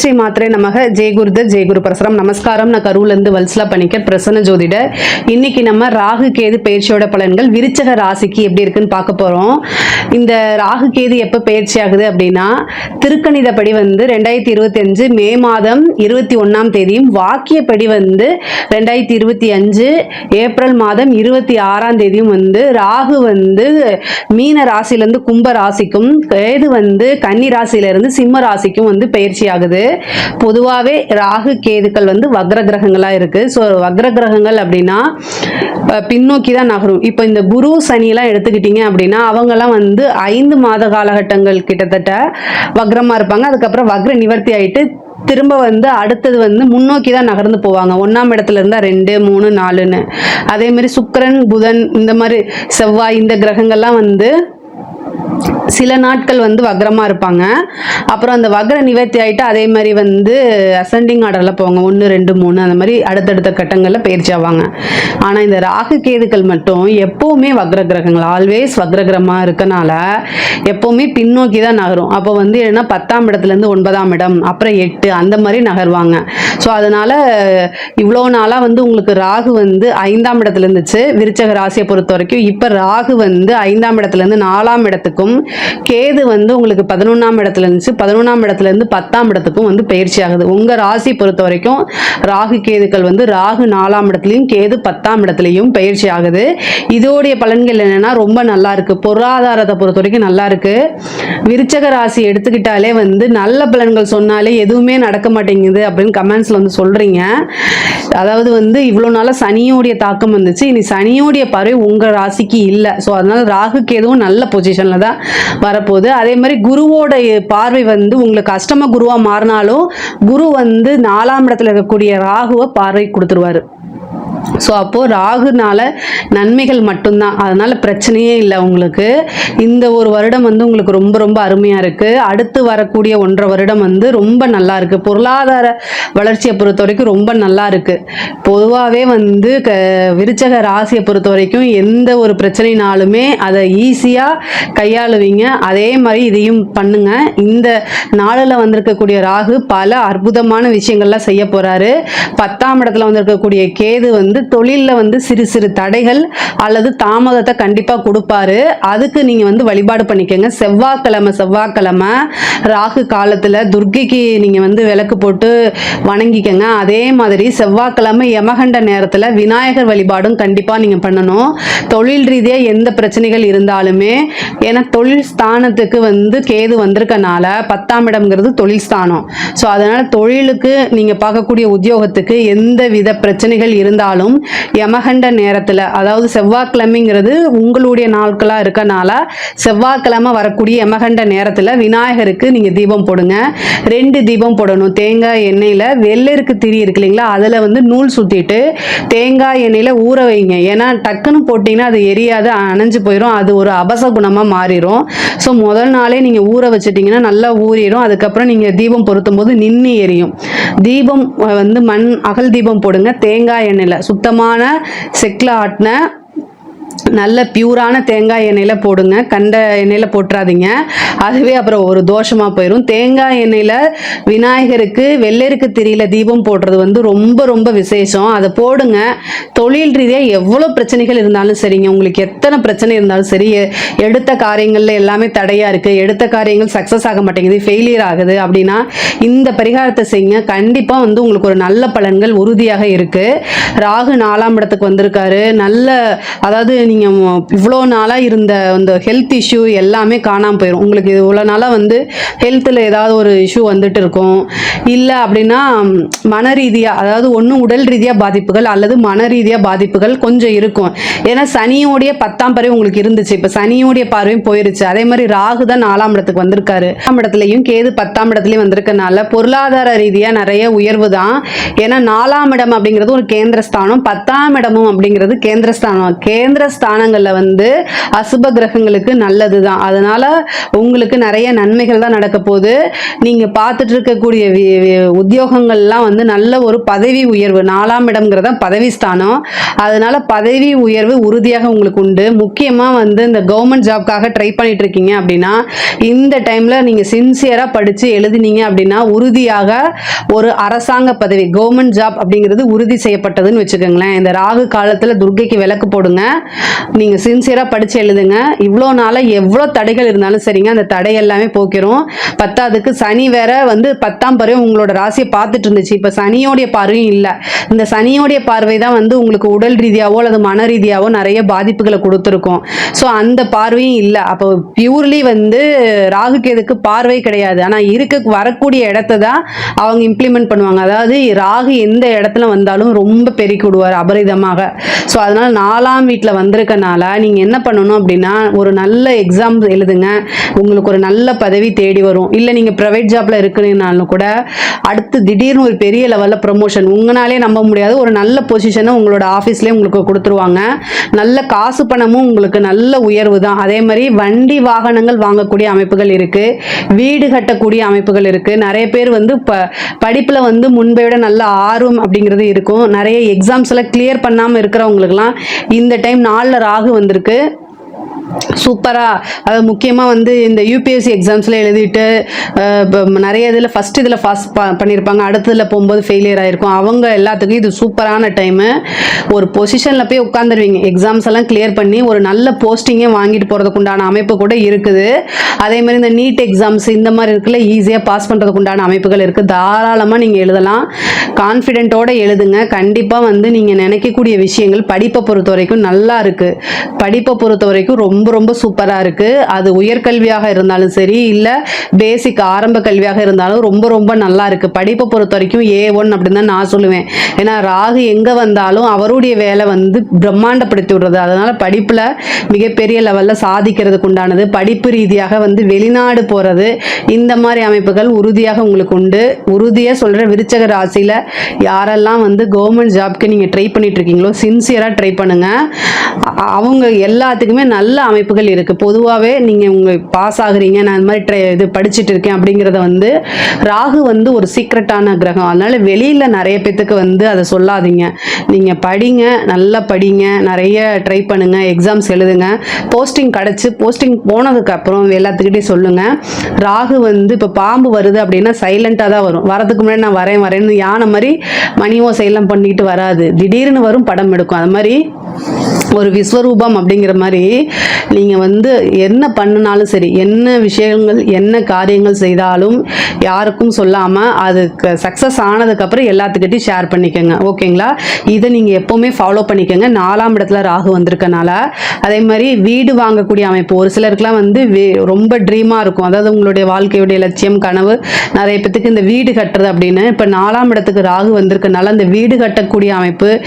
ஸ்ரீ மாத்திரை நமக. ஜெயகுருத ஜெயகுரு பரசுரம். நமஸ்காரம். நான் கரூர்லேருந்து வல்சலா பண்ணிக்க பிரசன்ன ஜோதிடர். இன்னைக்கு நம்ம ராகு கேது பயிற்சியோட பலன்கள் விருச்சக ராசிக்கு எப்படி இருக்குன்னு பார்க்க போகிறோம் இந்த ராகு கேது எப்போ பயிற்சி ஆகுது அப்படின்னா திருக்கணிதப்படி வந்து ரெண்டாயிரத்தி இருபத்தி அஞ்சு மே மாதம் இருபத்தி ஒன்றாம் தேதியும் வாக்கியப்படி வந்து ரெண்டாயிரத்தி இருபத்தி அஞ்சு ஏப்ரல் மாதம் இருபத்தி ஆறாம் தேதியும் வந்து ராகு வந்து மீன ராசியிலேருந்து கும்ப ராசிக்கும் கேது வந்து கன்னி ராசியிலேருந்து சிம்ம ராசிக்கும் வந்து பயிற்சி ஆகுது. பொதுவாகவே ராகு கேதுக்கள் வந்து வக்ர கிரகங்களாக இருக்குது ஸோ வக்ர கிரகங்கள் அப்படின்னா பின்னோக்கி தான் நகரும். இப்போ இந்த குரு சனியெலாம் எடுத்துக்கிட்டிங்க அப்படின்னா அவங்கெல்லாம் வந்து ஐந்து மாத காலகட்டங்கள் கிட்டத்தட்ட வக்ரமாக இருப்பாங்க. அதுக்கப்புறம் வக்ர நிவர்த்தி ஆயிட்டு திரும்ப வந்து அடுத்தது வந்து முன்னோக்கி தான் நகர்ந்து போவாங்க. ஒன்றாம் இடத்துல இருந்தால் ரெண்டு மூணு நாலுன்னு. அதே மாதிரி சுக்கரன் புதன் இந்த மாதிரி செவ்வாய் இந்த கிரகங்கள்லாம் வந்து சில நாட்கள் வந்து வக்ரமாக இருப்பாங்க. அப்புறம் அந்த வக்ர நிவர்த்தி ஆகிட்டு அதே மாதிரி வந்து அசண்டிங் ஆர்டரில் போவாங்க ஒன்று ரெண்டு மூணு அந்த மாதிரி அடுத்தடுத்த கட்டங்களில் பயிற்சி ஆவாங்க. ஆனால் இந்த ராகு கேதுக்கள் மட்டும் எப்போவுமே வக்ர கிரகங்கள். ஆல்வேஸ் வக்ரகிரகமாக இருக்கனால எப்போவுமே பின்னோக்கி தான் நகரும். அப்போ வந்து என்னன்னா பத்தாம் இடத்துலேருந்து ஒன்பதாம் இடம் அப்புறம் எட்டு அந்த மாதிரி நகர்வாங்க. ஸோ அதனால் இவ்வளோ நாளாக வந்து உங்களுக்கு ராகு வந்து ஐந்தாம் இடத்துல இருந்துச்சு. விருச்சக ராசியை பொறுத்த வரைக்கும் இப்போ ராகு வந்து ஐந்தாம் இடத்துலேருந்து நாலாம் இடத்துல இடத்துக்கும் கேது வந்து உங்களுக்கு பதினொன்றாம் இடத்துல இருந்துச்சு. பதினொன்றாம் இடத்துலேருந்து பத்தாம் இடத்துக்கும் வந்து பயிற்சி ஆகுது. உங்கள் ராசி பொறுத்த வரைக்கும் ராகு கேதுக்கள் வந்து ராகு நாலாம் இடத்துலையும் கேது பத்தாம் இடத்துலையும் பயிற்சி ஆகுது. இதோடைய பலன்கள் என்னன்னா ரொம்ப நல்லா இருக்குது பொருளாதாரத்தை பொறுத்த வரைக்கும் நல்லா இருக்குது விருச்சக ராசி எடுத்துக்கிட்டாலே வந்து நல்ல பலன்கள் சொன்னாலே எதுவுமே நடக்க மாட்டேங்குது அப்படின்னு கமெண்ட்ஸில் வந்து சொல்கிறீங்க அதாவது வந்து இவ்வளோ நாளாக சனியோடைய தாக்கம் வந்துச்சு. இனி சனியோடைய பார்வை உங்கள் ராசிக்கு இல்லை. ஸோ அதனால் ராகு கேதுவும் நல்ல பொசிஷனில் தான் வரப்போகுது. அதே மாதிரி குருவோட பார்வை வந்து உங்களுக்கு அஷ்டம குருவாக மாறினாலும் குரு வந்து நாலாம் இடத்துல இருக்கக்கூடிய ராகுவை பார்வை கொடுத்துருவாரு. ஸோ அப்போது ராகுனால நன்மைகள் மட்டும்தான். அதனால் பிரச்சனையே இல்லை உங்களுக்கு. இந்த ஒரு வருடம் வந்து உங்களுக்கு ரொம்ப ரொம்ப அருமையாக இருக்குது அடுத்து வரக்கூடிய ஒன்றரை வருடம் வந்து ரொம்ப நல்லா இருக்குது பொருளாதார வளர்ச்சியை பொறுத்த வரைக்கும் ரொம்ப நல்லா இருக்குது பொதுவாகவே வந்து க விருச்சக ராசியை பொறுத்த வரைக்கும் எந்த ஒரு பிரச்சனைனாலுமே அதை ஈஸியாக கையாளுவீங்க. அதே மாதிரி இதையும் பண்ணுங்க. இந்த நாளில் வந்திருக்கக்கூடிய ராகு பல அற்புதமான விஷயங்கள்லாம் செய்ய போகிறாரு பத்தாம் இடத்துல வந்திருக்கக்கூடிய கேது வந்து தொழிலில் வந்து சிறு சிறு தடைகள் அல்லது தாமதத்தை கண்டிப்பாக கொடுப்பாரு. அதுக்கு நீங்கள் வந்து வழிபாடு பண்ணிக்கோங்க. செவ்வாய்க்கிழமை செவ்வாய்க்கிழமை ராகு காலத்தில் துர்க்கைக்கு நீங்கள் வந்து விளக்கு போட்டு வணங்கிக்கங்க. அதே மாதிரி செவ்வாய்க்கிழமை யமகண்ட நேரத்தில் விநாயகர் வழிபாடும் கண்டிப்பாக நீங்கள் பண்ணணும். தொழில் ரீதியாக எந்த பிரச்சனைகள் இருந்தாலுமே ஏன்னா தொழில் ஸ்தானத்துக்கு வந்து கேது வந்திருக்கனால பத்தாம் இடம்ங்கிறது தொழில் ஸ்தானம். ஸோ அதனால் தொழிலுக்கு நீங்கள் பார்க்கக்கூடிய உத்தியோகத்துக்கு எந்த வித பிரச்சனைகள் இருந்தாலும் யமகண்ட நேரத்தில் அதாவது செவ்வாய்க்கிழமைங்கிறது உங்களுடைய நாட்களாக இருக்கனால செவ்வாய்க்கிழமை வரக்கூடிய யமகண்ட நேரத்தில் விநாயகருக்கு நீங்கள் தீபம் போடுங்க. ரெண்டு தீபம் போடணும். தேங்காய் எண்ணெயில் வெள்ளருக்கு திரி இருக்கு இல்லைங்களா? அதில் வந்து நூல் சுற்றிட்டு தேங்காய் எண்ணெயில் ஊற வைங்க. ஏன்னா டக்குன்னு போட்டிங்கன்னா அது எரியாது அணைஞ்சு போயிடும் அது ஒரு அபச குணமாக மாறிடும் ஸோ முதல் நாளே நீங்கள் ஊற வச்சிட்டிங்கன்னா நல்லா ஊறிடும் அதுக்கப்புறம் நீங்கள் தீபம் பொருத்தும் போது நின்று எரியும். தீபம் வந்து மண் அகல் தீபம் போடுங்க. தேங்காய் எண்ணெயில். சுத்தமான செக்கில் ஆட்டின நல்ல பியூரான தேங்காய் எண்ணெயில் போடுங்க. கண்ட எண்ணெயில் போட்டுறாதீங்க. அதுவே அப்புறம் ஒரு தோஷமாக போயிடும் தேங்காய் எண்ணெயில் விநாயகருக்கு வெள்ளருக்கு திரியில தீபம் போடுறது வந்து ரொம்ப ரொம்ப விசேஷம். அதை போடுங்க. தொழில் ரீதியாக எவ்வளோ பிரச்சனைகள் இருந்தாலும் சரிங்க. உங்களுக்கு எத்தனை பிரச்சனை இருந்தாலும் சரி. எடுத்த காரியங்களில் எல்லாமே தடையாக இருக்குது எடுத்த காரியங்கள் சக்ஸஸ் ஆக மாட்டேங்குது. ஃபெயிலியர் ஆகுது அப்படின்னா இந்த பரிகாரத்தை செய்யுங்க. கண்டிப்பாக வந்து உங்களுக்கு ஒரு நல்ல பலன்கள் உறுதியாக இருக்குது ராகு நாலாம் இடத்துக்கு வந்திருக்காரு. நல்ல அதாவது நீங்கள் இவ்வளோ நாளாக இருந்த அந்த ஹெல்த் இஷ்யூ எல்லாமே காணாமல் போயிடும் உங்களுக்கு இவ்வளோ நாளாக வந்து ஹெல்த்தில் ஏதாவது ஒரு இஷ்யூ வந்துட்டு இருக்கும். இல்லை அப்படின்னா மன ரீதியாக அதாவது ஒன்று உடல் ரீதியாக பாதிப்புகள் அல்லது மன ரீதியாக பாதிப்புகள் கொஞ்சம் இருக்கும். ஏன்னா சனியோடைய பத்தாம் பறவை உங்களுக்கு இருந்துச்சு. இப்போ சனியோடைய பார்வையும் போயிருச்சு. அதே மாதிரி ராகு தான் நாலாம் இடத்துக்கு வந்திருக்காரு. பத்தாம் இடத்துலையும் கேது பத்தாம் இடத்துலையும் வந்திருக்கனால பொருளாதார ரீதியாக நிறைய உயர்வு தான். ஏன்னா நாலாம் இடம் அப்படிங்கிறது ஒரு கேந்திரஸ்தானம். பத்தாம் இடமும் அப்படிங்கிறது கேந்திரஸ்தானம். கேந்திரஸ்தானம் ஸ்தானங்களில் வந்து அசுப கிரகங்களுக்கு நல்லது தான் அதனால் உங்களுக்கு நிறைய நன்மைகள் தான் நடக்க போகுது. நீங்கள் பார்த்துட்டு இருக்கக்கூடிய வி- உத்தியோகங்கள்லாம் வந்து நல்ல ஒரு பதவி உயர்வு நாலாம் இடம்ங்கிறத பதவி ஸ்தானம். அதனால் பதவி உயர்வு உறுதியாக உங்களுக்கு உண்டு. முக்கியமாக வந்து இந்த கவர்மெண்ட் ஜாப்காக ட்ரை பண்ணிட்டு இருக்கீங்க அப்படின்னா இந்த டைமில் நீங்கள் சின்சியராக படித்து எழுதினீங்க அப்படின்னா உறுதியாக ஒரு அரசாங்க பதவி கவர்மெண்ட் ஜாப் அப்படிங்கிறது உறுதி செய்யப்பட்டதுன்னு வச்சுக்கோங்களேன். இந்த ராகு காலத்தில் துர்க்கைக்கு விளக்கு போடுங்க. நீங்கள் சின்சியராக படித்து எழுதுங்க. இவ்வளோ நாளாக எவ்வளோ தடைகள் இருந்தாலும் சரிங்க. அந்த தடை எல்லாமே போக்கிறோம் பத்தாவதுக்கு சனி வேற வந்து பத்தாம் பருவம் உங்களோட ராசியை பார்த்துட்டு இருந்துச்சு. இப்போ சனியோடைய பார்வையும் இல்லை. இந்த சனியோடைய பார்வை தான் வந்து உங்களுக்கு உடல் ரீதியாவோ அல்லது மன ரீதியாவோ நிறைய பாதிப்புகளை கொடுத்துருக்கும். ஸோ அந்த பார்வையும் இல்லை. அப்போ பியூர்லி வந்து ராகுக்கு எதுக்கு பார்வை கிடையாது. ஆனால் இருக்க வரக்கூடிய இடத்த தான் அவங்க இம்ப்ளிமெண்ட் பண்ணுவாங்க. அதாவது ராகு எந்த இடத்துல வந்தாலும் ரொம்ப பெருக்கி விடுவார் அபரிதமாக. ஸோ அதனால நாலாம் வீட்டில் வந்திருக்கனால நீங்கள் என்ன பண்ணணும் அப்படின்னா ஒரு நல்ல எக்ஸாம் எழுதுங்க. உங்களுக்கு ஒரு நல்ல பதவி தேடி வரும். இல்லை நீங்கள் ப்ரைவேட் ஜாப்ல இருக்கிறீங்கனாலும் கூட அடுத்து திடீர்னு ஒரு பெரிய லெவலில் ப்ரொமோஷன் உங்களாலே நம்ப முடியாது. ஒரு நல்ல பொசிஷனை உங்களோட ஆஃபீஸ்லேயே உங்களுக்கு கொடுத்துருவாங்க. நல்ல காசு பணமும் உங்களுக்கு நல்ல உயர்வு தான். அதே மாதிரி வண்டி வாகனங்கள் வாங்கக்கூடிய அமைப்புகள் இருக்குது வீடு கட்டக்கூடிய அமைப்புகள் இருக்குது நிறைய பேர் வந்து ப படிப்பில் வந்து முன்பை விட நல்ல ஆர்வம் அப்படிங்கிறது இருக்கும். நிறைய எக்ஸாம்ஸ் எல்லாம் கிளியர் பண்ணாமல் இருக்கிறவங்களுக்குலாம் இந்த டைம் நாலு நாளில் ராகு வந்திருக்கு. சூப்பராக அது முக்கியமாக வந்து இந்த யூபிஎஸ்சி எக்ஸாம்ஸில் எழுதிட்டு நிறைய இதில் ஃபஸ்ட் இதில் பாஸ் பண்ணியிருப்பாங்க அடுத்ததில் போகும்போது ஃபெயிலியர் ஆகிருக்கும் அவங்க எல்லாத்துக்கும் இது சூப்பரான டைமு ஒரு பொசிஷனில் போய் உட்காந்துருவீங்க எக்ஸாம்ஸ் எல்லாம் கிளியர் பண்ணி ஒரு நல்ல போஸ்டிங்கே வாங்கிட்டு போகிறதுக்கு உண்டான அமைப்பு கூட இருக்குது. அதே மாதிரி இந்த நீட் எக்ஸாம்ஸ் இந்த மாதிரி இருக்குல்ல ஈஸியாக பாஸ் பண்ணுறதுக்கு உண்டான அமைப்புகள் இருக்குது தாராளமாக நீங்கள் எழுதலாம். கான்ஃபிடென்ட்டோடு எழுதுங்க. கண்டிப்பாக வந்து நீங்கள் நினைக்கக்கூடிய விஷயங்கள் படிப்பை பொறுத்த வரைக்கும் நல்லா இருக்குது படிப்பை பொறுத்த வரைக்கும் ரொம்ப ரொம்ப ரொம்ப சூப்பராக இருக்குது அது உயர்கல்வியாக இருந்தாலும் சரி இல்லை பேசிக் ஆரம்ப கல்வியாக இருந்தாலும் ரொம்ப ரொம்ப நல்லா இருக்குது படிப்பை பொறுத்த வரைக்கும் ஏ ஒன் அப்படின்னு தான் நான் சொல்லுவேன். ஏன்னா ராகு எங்கே வந்தாலும் அவருடைய வேலை வந்து பிரம்மாண்டப்படுத்தி விடுறது. அதனால் படிப்பில் மிகப்பெரிய லெவலில் சாதிக்கிறதுக்கு உண்டானது. படிப்பு ரீதியாக வந்து வெளிநாடு போகிறது இந்த மாதிரி அமைப்புகள் உறுதியாக உங்களுக்கு உண்டு. உறுதியாக சொல்கிற விருச்சக ராசியில் யாரெல்லாம் வந்து கவர்மெண்ட் ஜாப்க்கு நீங்கள் ட்ரை பண்ணிட்டு இருக்கீங்களோ சின்சியராக ட்ரை பண்ணுங்கள் அவங்க எல்லாத்துக்குமே நல்ல அமைப்புகள் இருக்குது பொதுவாகவே நீங்கள் உங்கள் பாஸ் ஆகுறீங்க நான் இந்த மாதிரி ட்ரை இது படிச்சுட்டு இருக்கேன் அப்படிங்கிறத வந்து ராகு வந்து ஒரு சீக்ரெட்டான கிரகம். அதனால் வெளியில் நிறைய பேத்துக்கு வந்து அதை சொல்லாதீங்க. நீங்கள் படிங்க நல்லா படிங்க நிறைய ட்ரை பண்ணுங்கள் எக்ஸாம்ஸ் எழுதுங்க. போஸ்டிங் கிடச்சி போஸ்டிங் போனதுக்கப்புறம் எல்லாத்துக்கிட்டே சொல்லுங்கள் ராகு வந்து இப்போ பாம்பு வருது அப்படின்னா சைலண்ட்டாக தான் வரும். வரதுக்கு முன்னாடி நான் வரேன் வரேன்னு யானை மாதிரி மணியோ சைலம் பண்ணிட்டு வராது. திடீர்னு வரும் படம் எடுக்கும். அது மாதிரி ஒரு விஸ்வரூபம் அப்படிங்கிற மாதிரி நீங்கள் வந்து என்ன பண்ணினாலும் சரி என்ன விஷயங்கள் என்ன காரியங்கள் செய்தாலும் யாருக்கும் சொல்லாமல் அதுக்கு சக்ஸஸ் ஆனதுக்கப்புறம் எல்லாத்துக்கிட்டையும் ஷேர் பண்ணிக்கோங்க. ஓகேங்களா? இதை நீங்கள் எப்போவுமே ஃபாலோ பண்ணிக்கோங்க. நாலாம் இடத்துல ராகு வந்திருக்கனால அதே மாதிரி வீடு வாங்கக்கூடிய அமைப்பு. ஒரு சிலருக்குலாம் வந்து வே- ரொம்ப ட்ரீமாக இருக்கும். அதாவது உங்களுடைய வாழ்க்கையுடைய லட்சியம் கனவு நிறைய பேத்துக்கு இந்த வீடு கட்டுறது அப்படின்னு. இப்போ நாலாம் இடத்துக்கு ராகு வந்திருக்கனால அந்த வீடு கட்டக்கூடிய அமைப்பு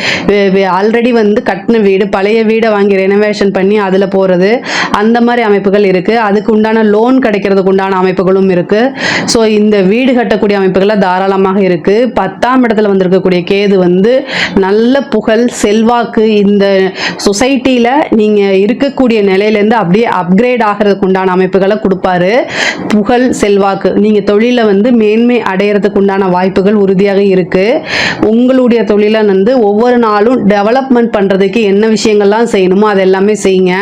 ஆல்ரெடி வந்து கட்டின வீடு பழைய வீடை வாங்கி ரெனோவேஷன் பண்ணி அதில் போகிறது அந்த மாதிரி அமைப்புகள் இருக்குது அதுக்கு உண்டான லோன் கிடைக்கிறதுக்கு உண்டான அமைப்புகளும் இருக்குது ஸோ இந்த வீடு கட்டக்கூடிய அமைப்புகள்லாம் தாராளமாக இருக்குது பத்தாம் இடத்துல வந்திருக்கக்கூடிய கேது வந்து நல்ல புகழ் செல்வாக்கு இந்த சொசைட்டியில் நீங்கள் இருக்கக்கூடிய நிலையிலேருந்து அப்படியே அப்கிரேட் ஆகிறதுக்கு உண்டான அமைப்புகளை கொடுப்பாரு. புகழ் செல்வாக்கு. நீங்கள் தொழிலை வந்து மேன்மை அடையிறதுக்கு உண்டான வாய்ப்புகள் உறுதியாக இருக்குது உங்களுடைய தொழிலை வந்து ஒவ்வொரு நாளும் டெவலப்மெண்ட் பண்ணுறதுக்கு என்ன விஷயங்கள் விஷயங்கள்லாம் செய்யணுமோ அது எல்லாமே செய்யுங்க.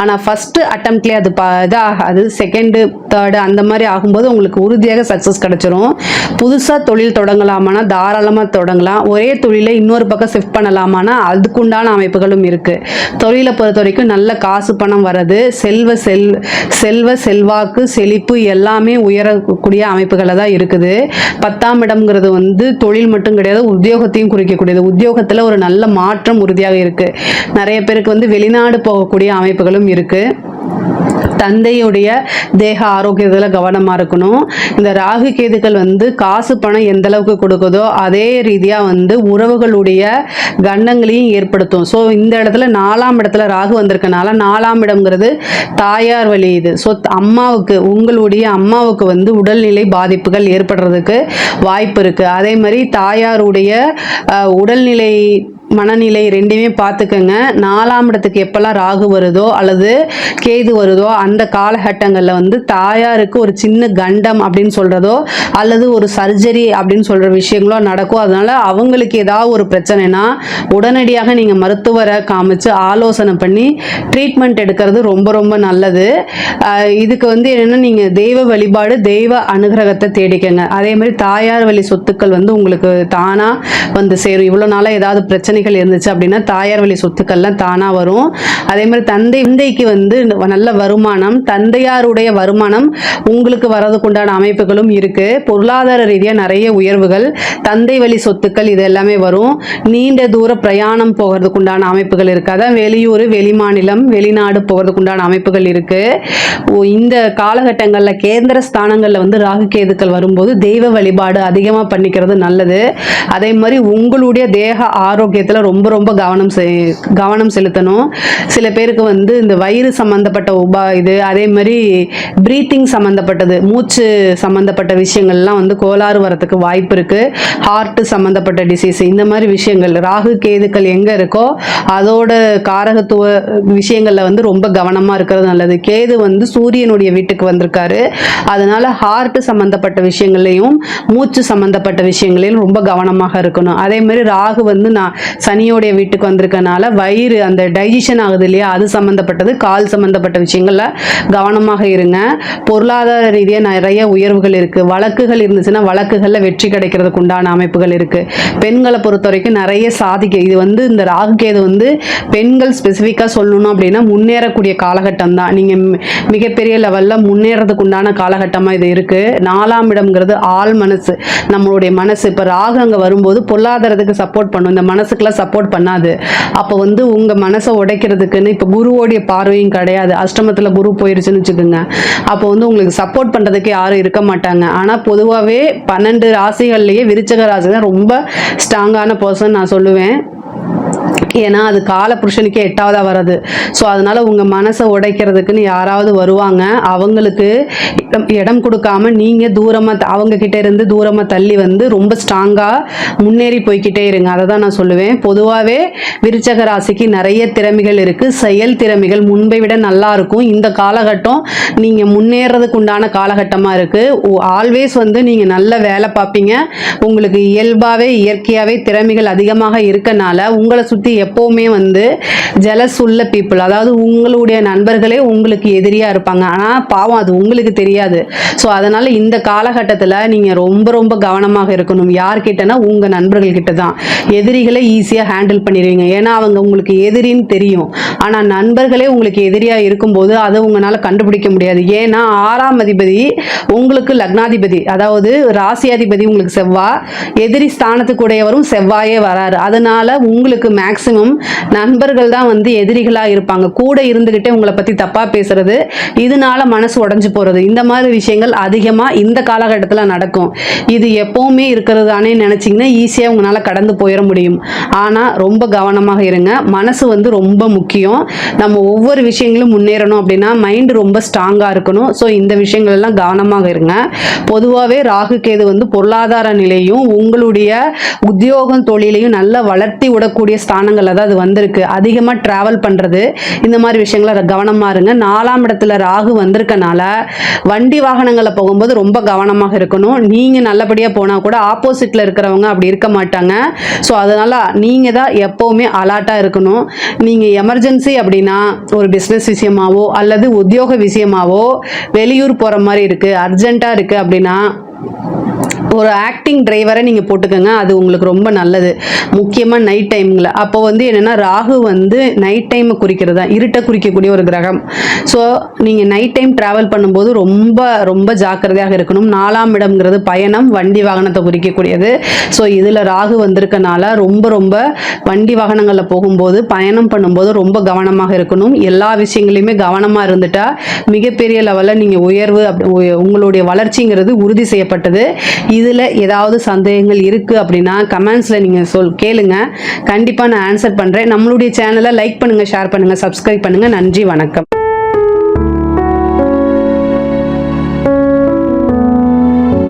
ஆனால் ஃபஸ்ட்டு அட்டம்ப்ட்லேயே அது இதாக இதாகாது செகண்டு தேர்டு அந்த மாதிரி ஆகும்போது உங்களுக்கு உறுதியாக சக்ஸஸ் கிடச்சிரும். புதுசாக தொழில் தொடங்கலாமானா தாராளமாக தொடங்கலாம். ஒரே தொழிலை இன்னொரு பக்கம் ஷிஃப்ட் பண்ணலாமானா அதுக்குண்டான அமைப்புகளும் இருக்குது தொழிலை பொறுத்த வரைக்கும் நல்ல காசு பணம் வர்றது செல்வ செல் செல்வ செல்வாக்கு செழிப்பு எல்லாமே உயரக்கூடிய அமைப்புகளை தான் இருக்குது. பத்தாம் இடம்ங்கிறது வந்து தொழில் மட்டும் கிடையாது உத்தியோகத்தையும் குறிக்கக்கூடியது. உத்தியோகத்தில் ஒரு நல்ல மாற்றம் உறுதியாக இருக்குது நிறைய பேருக்கு வந்து வெளிநாடு போகக்கூடிய அமைப்புகளும் இருக்குது தந்தையுடைய தேக ஆரோக்கியத்தில் கவனமாக இருக்கணும். இந்த ராகு கேதுக்கள் வந்து காசு பணம் எந்த அளவுக்கு கொடுக்குதோ அதே ரீதியாக வந்து உறவுகளுடைய கண்டங்களையும் ஏற்படுத்தும். ஸோ இந்த இடத்துல நாலாம் இடத்துல ராகு வந்திருக்கனால நாலாம் இடம்ங்கிறது தாயார் வழி இது. ஸோ அம்மாவுக்கு உங்களுடைய அம்மாவுக்கு வந்து உடல்நிலை பாதிப்புகள் ஏற்படுறதுக்கு வாய்ப்பு இருக்குது அதே மாதிரி தாயாருடைய உடல்நிலை மனநிலை ரெண்டையுமே பார்த்துக்கோங்க. நாலாம் இடத்துக்கு எப்போல்லாம் ராகு வருதோ அல்லது கேது வருதோ அந்த காலகட்டங்களில் வந்து தாயாருக்கு ஒரு சின்ன கண்டம் அப்படின்னு சொல்கிறதோ அல்லது ஒரு சர்ஜரி அப்படின்னு சொல்கிற விஷயங்களோ நடக்கும். அதனால் அவங்களுக்கு ஏதாவது ஒரு பிரச்சனைனா உடனடியாக நீங்கள் மருத்துவரை காமிச்சு ஆலோசனை பண்ணி ட்ரீட்மெண்ட் எடுக்கிறது ரொம்ப ரொம்ப நல்லது. இதுக்கு வந்து என்னென்னா நீங்கள் தெய்வ வழிபாடு தெய்வ அனுகிரகத்தை தேடிக்கங்க. அதே மாதிரி தாயார் வழி சொத்துக்கள் வந்து உங்களுக்கு தானாக வந்து சேரும். இவ்வளோ நாளாக ஏதாவது பிரச்சனை பிரச்சனைகள் இருந்துச்சு அப்படின்னா தாயார் வழி சொத்துக்கள்லாம் தானாக வரும். அதே மாதிரி தந்தை தந்தைக்கு வந்து நல்ல வருமானம் தந்தையாருடைய வருமானம் உங்களுக்கு வரதுக்கு உண்டான அமைப்புகளும் இருக்கு. பொருளாதார ரீதியாக நிறைய உயர்வுகள் தந்தை வழி சொத்துக்கள் இது எல்லாமே வரும். நீண்ட தூர பிரயாணம் போகிறதுக்கு உண்டான அமைப்புகள் இருக்குது அதான் வெளியூர் வெளிமாநிலம் வெளிநாடு போகிறதுக்கு உண்டான அமைப்புகள் இருக்கு. இந்த காலகட்டங்களில் கேந்திர ஸ்தானங்களில் வந்து ராகு கேதுக்கள் வரும்போது தெய்வ வழிபாடு அதிகமாக பண்ணிக்கிறது நல்லது. அதே மாதிரி உங்களுடைய தேக ஆரோக்கியத்தில் ரொம்ப ரொம்ப கவனம் செ கவனம் செலுத்தணும். சில பேருக்கு வந்து இந்த வயிறு சம்மந்தப்பட்ட உபா இது அதே மாதிரி ப்ரீத்திங் சம்மந்தப்பட்டது மூச்சு சம்மந்தப்பட்ட விஷயங்கள்லாம் வந்து கோளாறு வரத்துக்கு வாய்ப்பு இருக்குது ஹார்ட் சம்மந்தப்பட்ட டிசீஸ் இந்த மாதிரி விஷயங்கள் ராகு கேதுக்கள் எங்கே இருக்கோ அதோட காரகத்துவ விஷயங்களில் வந்து ரொம்ப கவனமாக இருக்கிறது நல்லது. கேது வந்து சூரியனுடைய வீட்டுக்கு வந்திருக்காரு. அதனால ஹார்ட் சம்மந்தப்பட்ட விஷயங்கள்லையும் மூச்சு சம்மந்தப்பட்ட விஷயங்களையும் ரொம்ப கவனமாக இருக்கணும். அதே மாதிரி ராகு வந்து நான் சனியோடைய வீட்டுக்கு வந்திருக்கனால வயிறு அந்த டைஜஷன் ஆகுது இல்லையா? அது சம்மந்தப்பட்டது கால் சம்மந்தப்பட்ட விஷயங்களில் கவனமாக இருங்க. பொருளாதார ரீதியாக நிறைய உயர்வுகள் இருக்குது வழக்குகள் இருந்துச்சுன்னா வழக்குகளில் வெற்றி கிடைக்கிறதுக்கு உண்டான அமைப்புகள் இருக்குது பெண்களை பொறுத்த வரைக்கும் நிறைய சாதிக்க இது வந்து இந்த ராகுகேது வந்து பெண்கள் ஸ்பெசிஃபிக்காக சொல்லணும் அப்படின்னா முன்னேறக்கூடிய காலகட்டம் தான் நீங்கள் மிகப்பெரிய லெவலில் முன்னேறதுக்கு உண்டான காலகட்டமாக இது இருக்குது நாலாம் இடம்ங்கிறது ஆள் மனசு. நம்மளுடைய மனசு. இப்போ ராகு அங்கே வரும்போது பொருளாதாரத்துக்கு சப்போர்ட் பண்ணும். இந்த மனசுக்கெல்லாம் சப்போர்ட் பண்ணாது. அப்போ வந்து உங்கள் மனசை உடைக்கிறதுக்குன்னு இப்போ குருவோடைய பார்வையும் கிடையாது. அஷ்டமத்தில் குரு போயிருச்சுன்னு வச்சுக்கோங்க. அப்போ வந்து உங்களுக்கு சப்போர்ட் பண்ணுறதுக்கு யாரும் இருக்க மாட்டாங்க. ஆனால் பொதுவாகவே பன்னெண்டு ராசிகள்லேயே விருச்சக ராசி தான் ரொம்ப ஸ்ட்ராங்கான பர்சன் நான் சொல்லுவேன். ஏன்னா அது கால புருஷனுக்கே எட்டாவதாக வர்றது. ஸோ அதனால் உங்கள் மனசை உடைக்கிறதுக்குன்னு யாராவது வருவாங்க. அவங்களுக்கு இடம்- இடம் கொடுக்காம நீங்கள் தூரமாக அவங்க கிட்டே இருந்து தூரமாக தள்ளி வந்து ரொம்ப ஸ்ட்ராங்காக முன்னேறி போய்கிட்டே இருங்க. அதை தான் நான் சொல்லுவேன். பொதுவாகவே விருச்சக ராசிக்கு நிறைய திறமைகள் இருக்குது செயல் திறமைகள் முன்பை விட நல்லா இருக்கும். இந்த காலகட்டம் நீங்கள் முன்னேறதுக்கு உண்டான காலகட்டமாக இருக்குது ஆல்வேஸ் வந்து நீங்கள் நல்ல வேலை பார்ப்பீங்க. உங்களுக்கு இயல்பாகவே இயற்கையாகவே திறமைகள் அதிகமாக இருக்கனால உங்களை சுற்றி எப்போவுமே வந்து ஜெலஸ் உள்ள பீப்புள் அதாவது உங்களுடைய நண்பர்களே உங்களுக்கு எதிரியா இருப்பாங்க. ஆனா பாவம் அது உங்களுக்கு தெரியாது. ஸோ அதனால இந்த காலகட்டத்தில் நீங்க ரொம்ப ரொம்ப கவனமாக இருக்கணும். யார்கிட்டனா உங்க நண்பர்கள் கிட்ட தான் எதிரிகளை ஈஸியாக ஹேண்டில் பண்ணிடுவீங்க. ஏன்னா அவங்க உங்களுக்கு எதிரின்னு தெரியும். ஆனா நண்பர்களே உங்களுக்கு எதிரியா இருக்கும்போது அதை உங்களால கண்டுபிடிக்க முடியாது. ஏன்னா ஆறாம் அதிபதி உங்களுக்கு லக்னாதிபதி அதாவது ராசியாதிபதி உங்களுக்கு செவ்வாய் எதிரி ஸ்தானத்துக்கு உடையவரும் செவ்வாயே வராரு. அதனால உங்களுக்கு மேக்ஸிமம் மேக்சிமம் நண்பர்கள் தான் வந்து எதிரிகளாக இருப்பாங்க. கூட இருந்துக்கிட்டே உங்களை பற்றி தப்பாக பேசுறது இதனால மனசு உடஞ்சு போகிறது இந்த மாதிரி விஷயங்கள் அதிகமாக இந்த காலகட்டத்தில் நடக்கும். இது எப்போவுமே இருக்கிறது தானே நினச்சிங்கன்னா ஈஸியாக உங்களால் கடந்து போயிட முடியும். ஆனால் ரொம்ப கவனமாக இருங்க. மனசு வந்து ரொம்ப முக்கியம். நம்ம ஒவ்வொரு விஷயங்களும் முன்னேறணும் அப்படின்னா மைண்டு ரொம்ப ஸ்ட்ராங்காக இருக்கணும். ஸோ இந்த விஷயங்கள் எல்லாம் கவனமாக இருங்க. பொதுவாகவே ராகு கேது வந்து பொருளாதார நிலையும் உங்களுடைய உத்தியோகம் தொழிலையும் நல்லா வளர்த்தி விடக்கூடிய ஸ்தானங்கள் அதாவது வந்திருக்கு. அதிகமாக ட்ராவல் பண்ணுறது இந்த மாதிரி விஷயங்கள கவனமாக இருங்க. நாலாம் இடத்துல ராகு வந்திருக்கனால வண்டி வாகனங்களில் போகும்போது ரொம்ப கவனமாக இருக்கணும். நீங்கள் நல்லபடியாக போனால் கூட ஆப்போசிட்டில் இருக்கிறவங்க அப்படி இருக்க மாட்டாங்க. ஸோ அதனால் நீங்கள் தான் எப்போவுமே அலர்ட்டாக இருக்கணும். நீங்கள் எமர்ஜென்சி அப்படின்னா ஒரு பிஸ்னஸ் விஷயமாவோ அல்லது உத்தியோக விஷயமாவோ வெளியூர் போகிற மாதிரி இருக்குது அர்ஜெண்ட்டாக இருக்குது அப்படின்னா ஒரு ஆக்டிங் டிரைவரை நீங்கள் போட்டுக்கோங்க. அது உங்களுக்கு ரொம்ப நல்லது. முக்கியமாக நைட் டைமில் அப்போ வந்து என்னென்னா ராகு வந்து நைட் டைமை குறிக்கிறது? தான் இருட்டை குறிக்கக்கூடிய ஒரு கிரகம். ஸோ நீங்கள் நைட் டைம் ட்ராவல் பண்ணும்போது ரொம்ப ரொம்ப ஜாக்கிரதையாக இருக்கணும். நாலாம் இடம்ங்கிறது பயணம் வண்டி வாகனத்தை குறிக்கக்கூடியது. ஸோ இதில் ராகு வந்திருக்கனால ரொம்ப ரொம்ப வண்டி வாகனங்களில் போகும்போது பயணம் பண்ணும்போது ரொம்ப கவனமாக இருக்கணும். எல்லா விஷயங்களையுமே கவனமாக இருந்துட்டா மிகப்பெரிய லெவலில் நீங்கள் உயர்வு அப்படி உங்களுடைய வளர்ச்சிங்கிறது உறுதி செய்யப்பட்டது. இது இதில் ஏதாவது சந்தேகங்கள் இருக்குது அப்படின்னா கமெண்ட்ஸில் நீங்கள் சொல் கேளுங்க. கண்டிப்பாக நான் ஆன்சர் பண்ணுறேன் நம்மளுடைய சேனலை லைக் பண்ணுங்கள் ஷேர் பண்ணுங்கள் சப்ஸ்கிரைப் பண்ணுங்கள் நன்றி வணக்கம்.